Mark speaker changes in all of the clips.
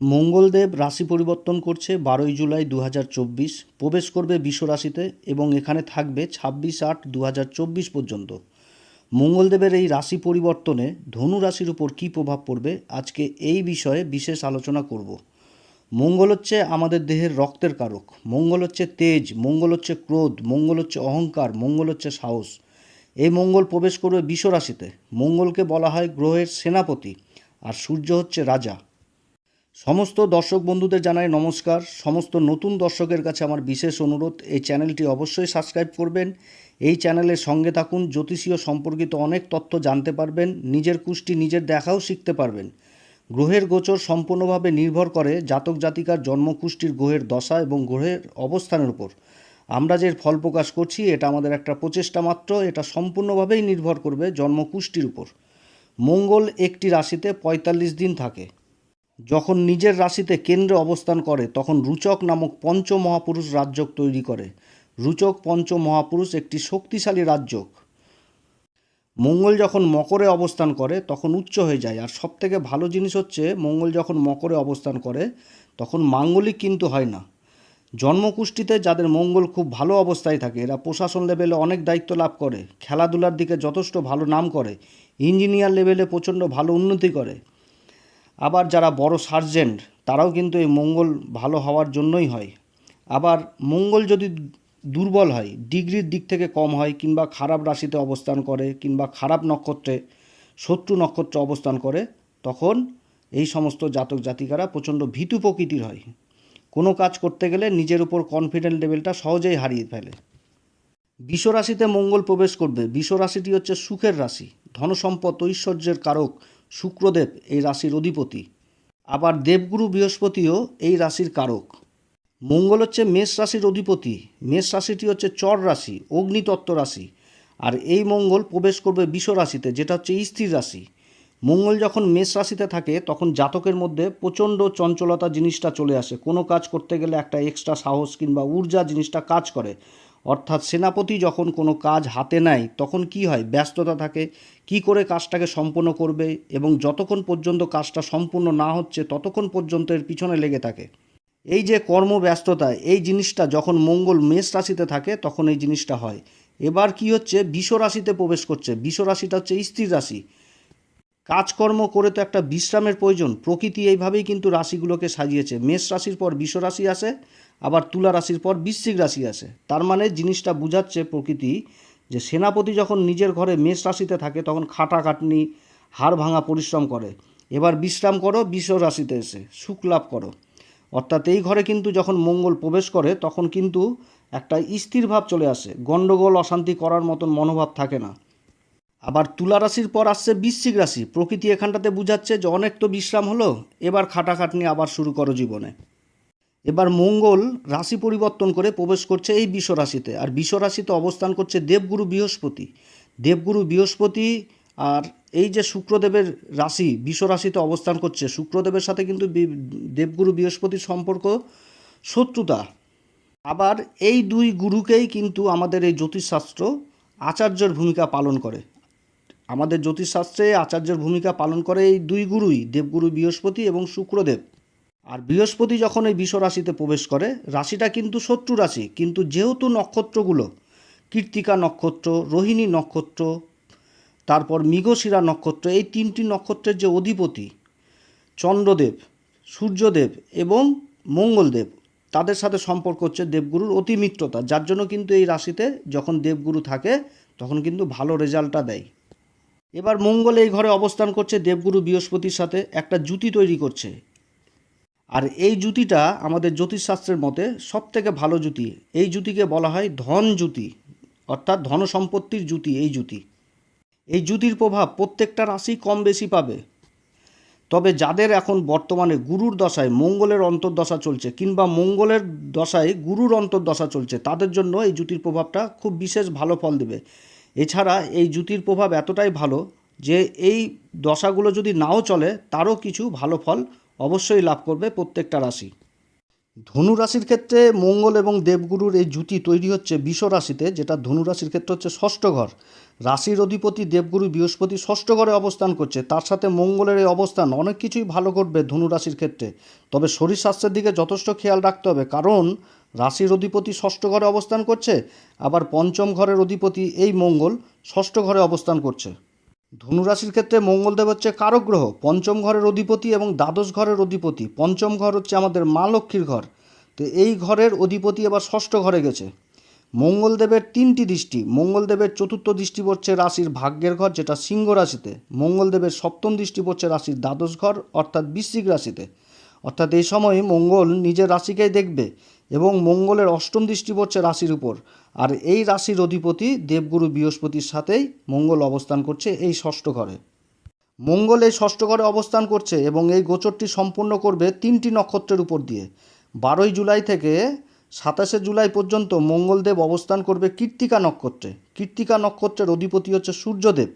Speaker 1: মঙ্গলদেব রাশি পরিবর্তন করছে বারোই জুলাই দু হাজার চব্বিশ, প্রবেশ করবে বিশ্ব রাশিতে এবং এখানে থাকবে ছাব্বিশ আট দু পর্যন্ত। মঙ্গলদেবের এই রাশি পরিবর্তনে ধনু রাশির উপর কী প্রভাব পড়বে আজকে এই বিষয়ে বিশেষ আলোচনা করব। মঙ্গল হচ্ছে আমাদের দেহের রক্তের কারক, মঙ্গল হচ্ছে তেজ, মঙ্গল হচ্ছে ক্রোধ, মঙ্গল হচ্ছে অহংকার, মঙ্গল হচ্ছে সাহস। এই মঙ্গল প্রবেশ করবে বিশ্ব রাশিতে, মঙ্গলকে বলা হয় গ্রহের সেনাপতি, আর সূর্য হচ্ছে রাজা। সমস্ত দর্শক বন্ধুদের জানাই নমস্কার। সমস্ত নতুন দর্শকের কাছে আমার বিশেষ অনুরোধ, এই চ্যানেলটি অবশ্যই সাবস্ক্রাইব করবেন। এই চ্যানেলের সঙ্গে থাকুন, জ্যোতিষীয় সম্পর্কিত অনেক তথ্য জানতে পারবেন, নিজের কুষ্টি নিজের দেখাও শিখতে পারবেন। গ্রহের গোচর সম্পূর্ণভাবে নির্ভর করে জাতক জাতিকার জন্মকুষ্টির গ্রহের দশা এবং গ্রহের অবস্থানের উপর। আমরা যে ফল প্রকাশ করছি, এটা আমাদের একটা প্রচেষ্টা মাত্র, এটা সম্পূর্ণভাবেই নির্ভর করবে জন্মকুষ্টির উপর। মঙ্গল একটি রাশিতে পঁয়তাল্লিশ দিন থাকে। যখন নিজের রাশিতে কেন্দ্রে অবস্থান করে, তখন রুচক নামক পঞ্চ মহাপুরুষ রাজ্যক তৈরি করে। রুচক পঞ্চ মহাপুরুষ একটি শক্তিশালী রাজ্যক মঙ্গল যখন মকরে অবস্থান করে, তখন উচ্চ হয়ে যায়। আর সবথেকে ভালো জিনিস হচ্ছে, মঙ্গল যখন মকরে অবস্থান করে, তখন মাঙ্গলিক কিন্তু হয় না। জন্মকুষ্ঠিতে যাদের মঙ্গল খুব ভালো অবস্থায় থাকে, এরা প্রশাসন লেভেলে অনেক দায়িত্ব লাভ করে, খেলাধুলার দিকে যথেষ্ট ভালো নাম করে, ইঞ্জিনিয়ার লেভেলে প্রচণ্ড ভালো উন্নতি করে। আবার যারা বড় সার্জেন্ট, তারাও কিন্তু এই মঙ্গল ভালো হওয়ার জন্যই হয়। আবার মঙ্গল যদি দুর্বল হয়, ডিগ্রির দিক থেকে কম হয়, কিংবা খারাপ রাশিতে অবস্থান করে, কিংবা খারাপ নক্ষত্রে, শত্রু নক্ষত্রে অবস্থান করে, তখন এই সমস্ত জাতক জাতিকারা প্রচণ্ড ভীতু প্রকৃতির হয়। কোনো কাজ করতে গেলে নিজের উপর কনফিডেন্ট লেভেলটা সহজেই হারিয়ে ফেলে। বিষ রাশিতে মঙ্গল প্রবেশ করবে। বিষ রাশিটি হচ্ছে সুখের রাশি। ধনসম্পদ, ঐশ্বর্যের কারক শুক্রদেব এই রাশির অধিপতি। আবার দেবগুরু বৃহস্পতিও এই রাশির কারক। মঙ্গল হচ্ছে মেষ রাশির অধিপতি। মেষ রাশিটি হচ্ছে চর রাশি, অগ্নিতত্ত্ব রাশি। আর এই মঙ্গল প্রবেশ করবে বিষ রাশিতে, যেটা হচ্ছে স্থির রাশি। মঙ্গল যখন মেষ রাশিতে থাকে, তখন জাতকের মধ্যে প্রচণ্ড চঞ্চলতা জিনিসটা চলে আসে। কোনো কাজ করতে গেলে একটা এক্সট্রা সাহস কিংবা ঊর্জা জিনিসটা কাজ করে। অর্থাৎ সেনাপতি যখন কোনো কাজ হাতে নেয়, তখন কি হয়? ব্যস্ততা থাকে। কি করে কাজটাকে সম্পূর্ণ করবে? এবং যতক্ষণ পর্যন্ত কাজটা সম্পূর্ণ না হচ্ছে, ততক্ষণ পর্যন্ত এর পিছনে লেগে থাকে। এই যে কর্ম কর্মব্যস্ততা, এই জিনিসটা যখন মঙ্গল মেষ রাশিতে থাকে, তখন এই জিনিসটা হয়। এবার কি হচ্ছে? বিষ রাশিতে প্রবেশ করছে। বিষ রাশিটা হচ্ছে স্থির রাশি। কাজকর্ম করে তো একটা বিশ্রামের প্রয়োজন। প্রকৃতি এইভাবেই কিন্তু রাশিগুলোকে সাজিয়েছে। মেষ রাশির পর বিষ রাশি আসে, আবার তুলা রাশির পর বৃশ্চিক রাশি আসে। তার মানে জিনিসটা বুঝাচ্ছে প্রকৃতি যে সেনাপতি যখন নিজের ঘরে মেষ রাশিতে থাকে, তখন খাটাখাটনি, হাড় ভাঙা পরিশ্রম করে। এবার বিশ্রাম করো, বিষ রাশিতে এসে সুখ লাভ করো। অর্থাৎ এই ঘরে কিন্তু যখন মঙ্গল প্রবেশ করে, তখন কিন্তু একটা স্থির ভাব চলে আসে। গণ্ডগোল, অশান্তি করার মতন মনোভাব থাকে না। আবার তুলা রাশির পর আসছে বৃশ্চিক রাশি। প্রকৃতি এখানটাতে বুঝাচ্ছে যে অনেক তো বিশ্রাম হলো, এবার খাটাখাটনি আবার শুরু করো জীবনে। এবার মঙ্গল রাশি পরিবর্তন করে প্রবেশ করছে এই বিষ রাশিতে। আর বিষ রাশিতে অবস্থান করছে দেবগুরু বৃহস্পতি। দেবগুরু বৃহস্পতি আর এই যে শুক্রদেবের রাশি, বিষ রাশিতে অবস্থান করছে, শুক্রদেবের সাথে কিন্তু দেবগুরু বৃহস্পতির সম্পর্ক শত্রুতা। আবার এই দুই গুরুকেই কিন্তু আমাদের এই জ্যোতিষশাস্ত্র আচার্যের ভূমিকা পালন করে। আমাদের জ্যোতিষশাস্ত্রে আচার্যের ভূমিকা পালন করে এই দুই গুরুই, দেবগুরু বৃহস্পতি এবং শুক্রদেব। আর বৃহস্পতি যখন এই বিষ রাশিতে প্রবেশ করে, রাশিটা কিন্তু শত্রু রাশি, কিন্তু যেহেতু নক্ষত্রগুলো, কীর্তিকা নক্ষত্র, রোহিণী নক্ষত্র, তারপর মৃগশিরা নক্ষত্র, এই তিনটি নক্ষত্রের যে অধিপতি, চন্দ্রদেব, সূর্যদেব এবং মঙ্গলদেব, তাদের সাথে সম্পর্ক হচ্ছে দেবগুরুর অতি মিত্রতা যার জন্য কিন্তু এই রাশিতে যখন দেবগুরু থাকে, তখন কিন্তু ভালো রেজাল্টটা দেয়। এবার মঙ্গল এই ঘরে অবস্থান করছে দেবগুরু বৃহস্পতির সাথে একটা জুতি তৈরি করছে। আর এই জুতিটা আমাদের জ্যোতিষশাস্ত্রের মতে সব থেকে ভালো জুতি। এই জুতিকে বলা হয় ধন জুতি, অর্থাৎ ধন সম্পত্তির জুতি এই জুতি। এই জুতির প্রভাব প্রত্যেকটা রাশি কম বেশি পাবে। তবে যাদের এখন বর্তমানে গুরুর দশায় মঙ্গলের অন্তর্দশা চলছে কিংবা মঙ্গলের দশায় গুরুর অন্তর্দশা চলছে, তাদের জন্য এই জুতির প্রভাবটা খুব বিশেষ ভালো ফল দেবে। এছাড়া এই জুতির প্রভাব এতটাই ভালো যে এই দশাগুলো যদি নাও চলে, তারও কিছু ভালো ফল অবশ্যই লাভ করবে প্রত্যেকটা রাশি। ধনু রাশির ক্ষেত্রে মঙ্গল এবং দেবগুরুর এই জুতি তৈরি হচ্ছে বিষ রাশিতে, যেটা ধনু রাশির ক্ষেত্রে হচ্ছে ষষ্ঠ ঘর। রাশির অধিপতি দেবগুরু বৃহস্পতি ষষ্ঠ ঘরে অবস্থান করছে। তার সাথে মঙ্গলের এই অবস্থান অনেক কিছুই ভালো ঘটবে ধনু রাশির ক্ষেত্রে। তবে শরীর স্বাস্থ্যের দিকে যথেষ্ট খেয়াল রাখতে হবে, কারণ রাশির অধিপতি ষষ্ঠ ঘরে অবস্থান করছে, আবার পঞ্চম ঘরের অধিপতি এই মঙ্গল ষষ্ঠ ঘরে অবস্থান করছে। ধনুরাশির ক্ষেত্রে মঙ্গলদেব হচ্ছে কারক গ্রহ, পঞ্চম ঘরের অধিপতি এবং দ্বাদশ ঘরের অধিপতি। পঞ্চম ঘর হচ্ছে আমাদের মা লক্ষ্মীর ঘর। তো এই ঘরের অধিপতি এবার ষষ্ঠ ঘরে গেছে। মঙ্গলদেবের তিনটি দৃষ্টি। মঙ্গলদেবের চতুর্থ দৃষ্টি পড়ছে রাশির ভাগ্যের ঘর, যেটা সিংহ রাশিতে। মঙ্গলদেবের সপ্তম দৃষ্টি পড়ছে রাশির দ্বাদশ ঘর, অর্থাৎ বৃশ্চিক রাশিতে। অর্থাৎ এই সময় মঙ্গল নিজের রাশিকেই দেখবে এবং মঙ্গলের অষ্টম দৃষ্টি পড়ছে রাশির উপর। আর এই রাশির অধিপতি দেবগুরু বৃহস্পতির সাথেই মঙ্গল অবস্থান করছে এই ষষ্ঠ ঘরে। মঙ্গল এই ষষ্ঠ ঘরে অবস্থান করছে এবং এই গোচরটি সম্পূর্ণ করবে তিনটি নক্ষত্রের উপর দিয়ে। বারোই জুলাই থেকে সাতাশে জুলাই পর্যন্ত মঙ্গলদেব অবস্থান করবে কৃত্তিকা নক্ষত্রে। কৃত্তিকা নক্ষত্রের অধিপতি হচ্ছে সূর্যদেব।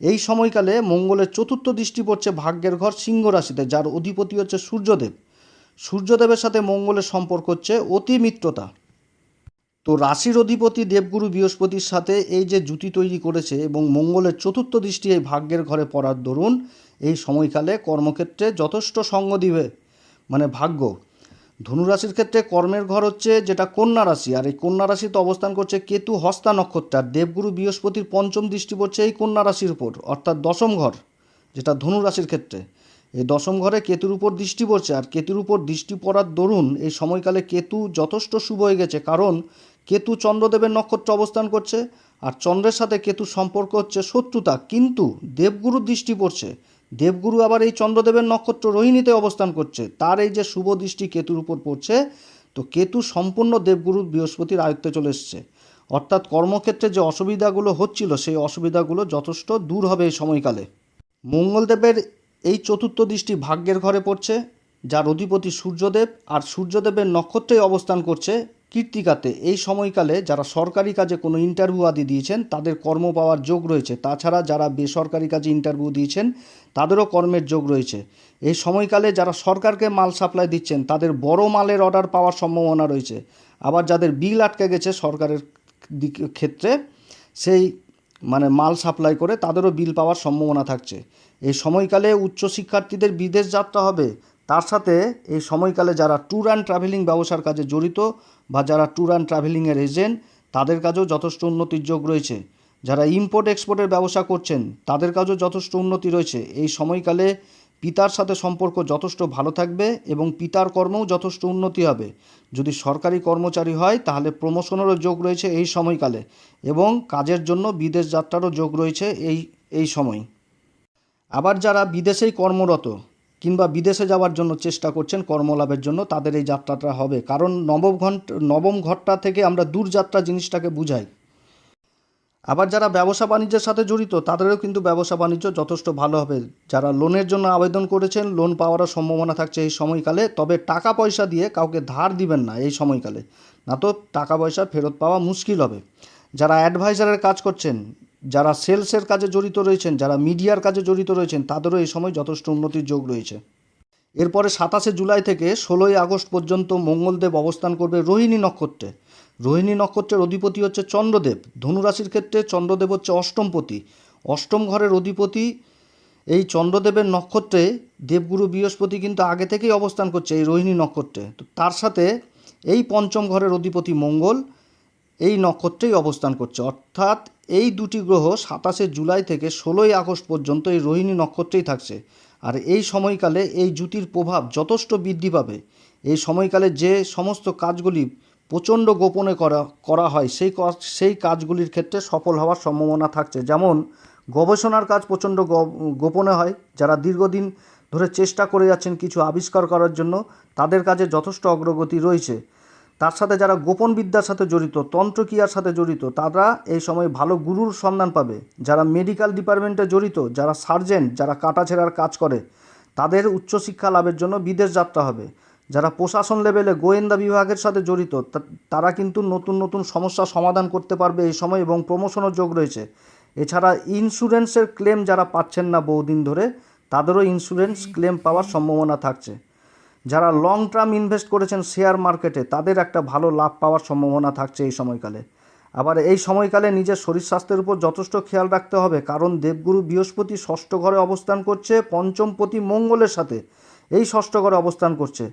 Speaker 1: এই সময়কালে মঙ্গলের চতুর্থ দৃষ্টি পড়ছে ভাগ্যের ঘর সিংহ রাশিতে, যার অধিপতি হচ্ছে সূর্যদেব। সূর্যদেবের সাথে মঙ্গলের সম্পর্ক হচ্ছে অতি মিত্রতা। তো রাশির অধিপতি দেবগুরু বৃহস্পতির সাথে এই যে জুতি তৈরি করেছে এবং মঙ্গলের চতুর্থ দৃষ্টি এই ভাগ্যের ঘরে পড়ার দরুন, এই সময়কালে কর্মক্ষেত্রে যথেষ্ট সঙ্গ দিবে মানে ভাগ্য ধনুরাশির ক্ষেত্রে কর্মের ঘর হচ্ছে যেটা কন্যা রাশি, আর এই কন্যা রাশিতে অবস্থান করছে কেতু, হস্তা নক্ষত্র আর দেবগুরু বৃহস্পতির পঞ্চম দৃষ্টি পড়ছে এই কন্যা রাশির উপর, অর্থাৎ দশম ঘর, যেটা ধনু রাশির ক্ষেত্রে। এই দশম ঘরে কেতুর উপর দৃষ্টি পড়ছে, আর কেতুর উপর দৃষ্টি পড়ার দরুন এই সময়কালে কেতু যথেষ্ট শুভ হয়ে গেছে, কারণ কেতু চন্দ্রদেবের নক্ষত্র অবস্থান করছে, আর চন্দ্রের সাথে কেতু সম্পর্ক হচ্ছে শত্রুতা, কিন্তু দেবগুরুর দৃষ্টি পড়ছে দেবগুরু আবার এই চন্দ্রদেবের নক্ষত্র রোহিণীতে অবস্থান করছে। তার এই যে শুভ দৃষ্টি কেতুর উপর পড়ছে, তো কেতু সম্পূর্ণ দেবগুরু বৃহস্পতির আয়ত্তে চলে এসছে। অর্থাৎ কর্মক্ষেত্রে যে অসুবিধাগুলো হচ্ছিল, সেই অসুবিধাগুলো যথেষ্ট দূর হবে এই সময়কালে। মঙ্গলদেবের এই চতুর্থ দৃষ্টি ভাগ্যের ঘরে পড়ছে, যার অধিপতি সূর্যদেব, আর সূর্যদেবের নক্ষত্রেই অবস্থান করছে কীর্তিকাতে এই সময়কালে যারা সরকারি কাজে কোনো ইন্টারভিউ আদি দিয়েছেন, তাদের কর্ম পাওয়ার যোগ রয়েছে। তাছাড়া যারা বেসরকারি কাজে ইন্টারভিউ দিয়েছেন, তাদেরও কর্মের যোগ রয়েছে। এই সময়কালে যারা সরকারকে মাল সাপ্লাই দিচ্ছেন, তাদের বড় মালের অর্ডার পাওয়ার সম্ভাবনা রয়েছে। আবার যাদের বিল আটকে গেছে সরকারের দিক, ক্ষেত্রে, সেই মানে মাল সাপ্লাই করে তাদেরও বিল পাওয়ার সম্ভাবনা থাকছে। এই সময়কালে উচ্চ শিক্ষার্থীদের বিদেশ যাত্রা হবে তার সাথে এই সময়কালে যারা ট্যুর অ্যান্ড ট্রাভেলিং ব্যবসার কাজে জড়িত বা যারা ট্যুর অ্যান্ড ট্রাভেলিংয়ের এজেন্ট তাদের কাজেও যথেষ্ট উন্নতির যোগ রয়েছে। যারা ইম্পোর্ট এক্সপোর্টের ব্যবসা করছেন, তাদের কাজেও যথেষ্ট উন্নতি রয়েছে। এই সময়কালে পিতার সাথে সম্পর্ক যথেষ্ট ভালো থাকবে এবং পিতার কর্মেও যথেষ্ট উন্নতি হবে। যদি সরকারি কর্মচারী হয়, তাহলে প্রমোশনেরও যোগ রয়েছে এই সময়কালে এবং কাজের জন্য বিদেশ যাত্রারও যোগ রয়েছে এই এই সময়। আবার যারা বিদেশেই কর্মরত কিংবা বিদেশে যাওয়ার জন্য চেষ্টা করছেন কর্মলাভের জন্য, তাদের এই যাত্রাটা হবে। কারণ নবম ঘণ্টা নবম ঘরটা থেকে আমরা দূরযাত্রা জিনিসটাকে বুঝাই। আবার যারা ব্যবসা বাণিজ্যের সাথে জড়িত, তাদেরও কিন্তু ব্যবসা বাণিজ্য যথেষ্ট ভালো হবে। যারা লোনের জন্য আবেদন করেছেন, লোন পাওয়ারও সম্ভাবনা থাকছে এই সময়কালে। তবে টাকা পয়সা দিয়ে কাউকে ধার দিবেন না এই সময়কালে। না তো টাকা পয়সা ফেরত পাওয়া মুশকিল হবে। যারা অ্যাডভাইজারের কাজ করছেন যারা সেলসের কাজে জড়িত রয়েছেন, যারা মিডিয়ার কাজে জড়িত রয়েছেন, তাদেরও এই সময় যথেষ্ট উন্নতির যোগ রয়েছে। এরপরে সাতাশে জুলাই থেকে ষোলোই আগস্ট পর্যন্ত মঙ্গলদেব অবস্থান করবে রোহিণী নক্ষত্রে। রোহিণী নক্ষত্রের অধিপতি হচ্ছে চন্দ্রদেব। ধনুরাশির ক্ষেত্রে চন্দ্রদেব হচ্ছে অষ্টমপতি। অষ্টম ঘরের অধিপতি এই চন্দ্রদেবের নক্ষত্রে দেবগুরু বৃহস্পতি কিন্তু আগে থেকেই অবস্থান করছে এই রোহিণী নক্ষত্রে। তো তার সাথে এই পঞ্চম ঘরের অধিপতি মঙ্গল এই নক্ষত্রেই অবস্থান করছে। অর্থাৎ এই দুটি গ্রহ সাতাশে জুলাই থেকে ষোলোই আগস্ট পর্যন্ত এই রোহিণী নক্ষত্রেই থাকছে। আর এই সময়কালে এই জুতির প্রভাব যথেষ্ট বৃদ্ধি পাবে। এই সময়কালে যে সমস্ত কাজগুলি প্রচণ্ড গোপনে করা করা হয়, সেই সেই কাজগুলির ক্ষেত্রে সফল হওয়ার সম্ভাবনা থাকছে। যেমন গবেষণার কাজ প্রচণ্ড গোপনে হয়। যারা দীর্ঘদিন ধরে চেষ্টা করে যাচ্ছেন কিছু আবিষ্কার করার জন্য, তাদের কাজে যথেষ্ট অগ্রগতি রয়েছে। তার সাথে যারা গোপন বিদ্যার সাথে জড়িত, তন্ত্রক্রিয়ার সাথে জড়িত, তারা এই সময় ভালো গুরুর সন্ধান পাবে। যারা মেডিকেল ডিপার্টমেন্টে জড়িত, যারা সার্জেন্ট যারা কাটাছেড়ার কাজ করে, তাদের উচ্চশিক্ষা লাভের জন্য বিদেশ যাত্রা হবে। যারা প্রশাসন লেভেলে গোয়েন্দা বিভাগের সাথে জড়িত তারা কিন্তু নতুন নতুন সমস্যা সমাধান করতে পারবে এই সময় এবং প্রমোশনের যোগ রয়েছে। এছাড়া ইন্স্যুরেন্সের ক্লেম যারা পাচ্ছেন না বহুদিন ধরে, তাদেরও ইন্স্যুরেন্স ক্লেম পাওয়ার সম্ভাবনা থাকছে। যারা লং টার্ম ইনভেস্ট করেছেন শেয়ার মার্কেটে তাদের একটা ভালো লাভ পাওয়ার সম্ভাবনা থাকছে এই সময়কালে। আবার এই সময়কালে নিজের শরীর স্বাস্থ্যের উপর যথেষ্ট খেয়াল রাখতে হবে, কারণ দেবগুরু বৃহস্পতি ষষ্ঠ ঘরে অবস্থান করছে, পঞ্চম পঞ্চমপতি মঙ্গলের সাথে এই ষষ্ঠ ঘরে অবস্থান করছে।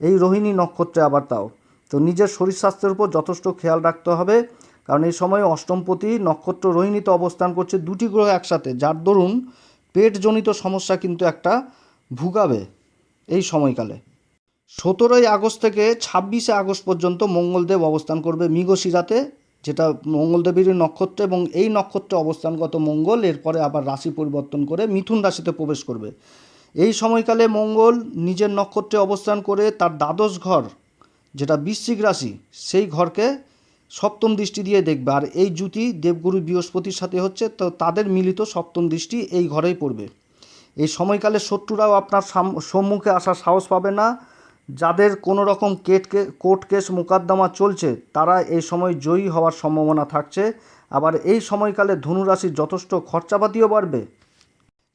Speaker 1: এই রোহিণী নক্ষত্রে আবার তাও। তো নিজের শরীর স্বাস্থ্যের উপর যথেষ্ট খেয়াল রাখতে হবে, কারণ এই সময় অষ্টমপতি নক্ষত্র রোহিণীতে অবস্থান করছে দুটি গ্রহ একসাথে, যার দরুন পেটজনিত সমস্যা কিন্তু একটা ভুগাবে এই সময়কালে। সতেরোই আগস্ট থেকে ছাব্বিশে আগস্ট পর্যন্ত মঙ্গলদেব অবস্থান করবে মৃগশিরাতে, যেটা মঙ্গলদেবেরই নক্ষত্র এবং এই নক্ষত্রে অবস্থানগত মঙ্গল, এরপরে আবার রাশি পরিবর্তন করে মিথুন রাশিতে প্রবেশ করবে। এই সময়কালে মঙ্গল নিজের নক্ষত্রে অবস্থান করে তার দ্বাদশ ঘর, যেটা বৃশ্চিক রাশি, সেই ঘরকে সপ্তম দৃষ্টি দিয়ে দেখবে। আর এই জুতি দেবগুরু বৃহস্পতির সাথে হচ্ছে, তো তাদের মিলিত সপ্তম দৃষ্টি এই ঘরেই পড়বে। এই সময়কালে শত্রুরাও আপনার সাম- সম্মুখে আসার সাহস পাবে না। যাদের কোনো রকম কেট কোর্ট কেস মোকদ্দমা চলছে, তারা এই সময় জয়ী হওয়ার সম্ভাবনা থাকছে। আবার এই সময়কালে ধনুরাশির যথেষ্ট খরচাপাতিও বাড়বে।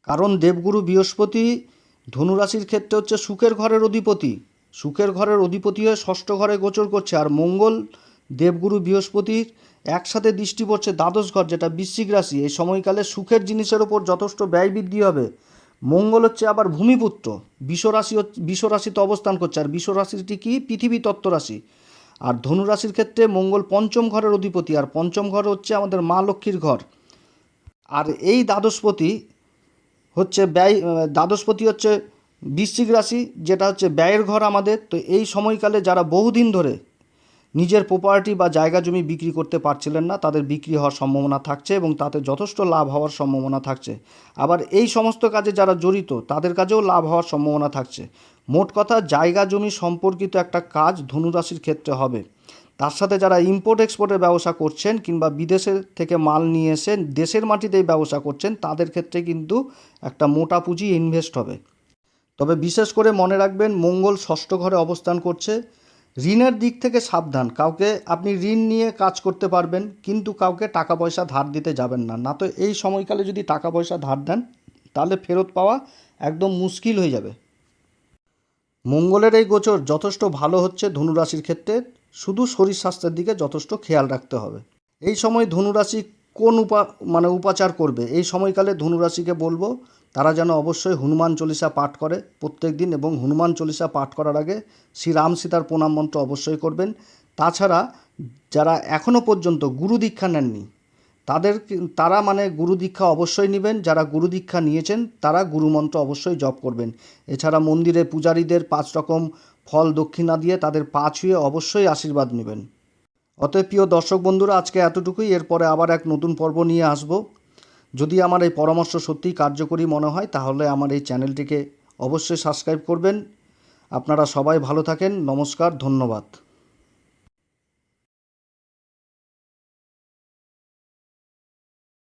Speaker 1: কারণ দেবগুরু বৃহস্পতি, ধনুরাশির ক্ষেত্রে হচ্ছে সুখের ঘরের অধিপতি। সুখের ঘরের অধিপতি হয়ে ষষ্ঠ ঘরে গোচর করছে। আর মঙ্গল, দেবগুরু বৃহস্পতির একসাথে দৃষ্টি পড়ছে দ্বাদশ ঘর, যেটা বৃশ্চিক রাশি। এই সময়কালে সুখের জিনিসের ওপর যথেষ্ট ব্যয় বৃদ্ধি হবে। মঙ্গল হচ্ছে আবার ভূমিপুত্র, বিশ্বরাশি বিশ্বরাশিতে অবস্থান করছে, আর বিশ্বরাশিটি কি? পৃথিবী তত্ত্বরাশি। আর ধনুরাশির ক্ষেত্রে মঙ্গল পঞ্চম ঘরের অধিপতি, আর পঞ্চম ঘর হচ্ছে আমাদের মা লক্ষ্মীর ঘর। আর এই দ্বাদশপতি হচ্ছে ব্যয় দ্বাদশপতি হচ্ছে বৃশ্চিক রাশি, যেটা হচ্ছে ব্যয়ের ঘর আমাদের। তো এই সময়কালে যারা বহুদিন ধরে নিজের প্রপার্টি বা জায়গা জমি বিক্রি করতে পারছিলেন না, তাদের বিক্রি হওয়ার সম্ভাবনা থাকছে এবং তাতে যথেষ্ট লাভ হওয়ার সম্ভাবনা থাকছে। আবার এই সমস্ত কাজে যারা জড়িত, তাদের কাজেও লাভ হওয়ার সম্ভাবনা থাকছে। মোট কথা, জায়গা জমি সম্পর্কিত একটা কাজ ধনুরাশির ক্ষেত্রে হবে। তার সাথে যারা ইম্পোর্ট এক্সপোর্টের ব্যবসা করছেন কিংবা বিদেশের থেকে মাল নিয়ে এসে দেশের মাটিতেই ব্যবসা করছেন, তাদের ক্ষেত্রে কিন্তু একটা মোটা পুঁজি ইনভেস্ট হবে। তবে বিশেষ করে মনে রাখবেন, মঙ্গল ষষ্ঠ ঘরে অবস্থান করছে। ঋণের দিক থেকে সাবধান। কাউকে আপনি ঋণ নিয়ে কাজ করতে পারবেন, কিন্তু কাউকে টাকা পয়সা ধার দিতে যাবেন না। না তো এই সময়কালে যদি টাকা পয়সা ধার দেন, তাহলে ফেরত পাওয়া একদম মুশকিল হয়ে যাবে। মঙ্গলের এই গোচর যথেষ্ট ভালো হচ্ছে ধনুরাশির ক্ষেত্রে। শুধু শরীর স্বাস্থ্যের দিকে যথেষ্ট খেয়াল রাখতে হবে। এই সময় ধনুরাশি কোন উপা মানে উপাচার করবে? এই সময়কালে ধনুরাশিকে বলব তারা যেন অবশ্যই হনুমান চল্লিশা পাঠ করে প্রত্যেক দিন এবং হনুমান চল্লিশা পাঠ করার আগে শ্রীরাম সীতার প্রণাম মন্ত্র অবশ্যই করবেন। তাছাড়া যারা এখনও পর্যন্ত গুরু দীক্ষা নেননি, তাদের তারা মানে গুরু দীক্ষা অবশ্যই নেবেন, যারা গুরু দীক্ষা নিয়েছেন, তারা গুরুমন্ত্র অবশ্যই জপ করবেন। এছাড়া মন্দিরে পূজারীদের পাঁচ রকম ফল দক্ষিণা দিয়ে তাদের পা ছুঁয়ে অবশ্যই আশীর্বাদ নেবেন। অতএব প্রিয় দর্শক বন্ধুরা, আজকে এতটুকুই। এরপরে আবার এক নতুন পর্ব নিয়ে আসব। যদি আমার এই পরামর্শ সত্যিই কার্যকরী মনে হয়, তাহলে আমার এই চ্যানেলটিকে অবশ্যই সাবস্ক্রাইব করবেন। আপনারা সবাই ভালো থাকেন। নমস্কার, ধন্যবাদ।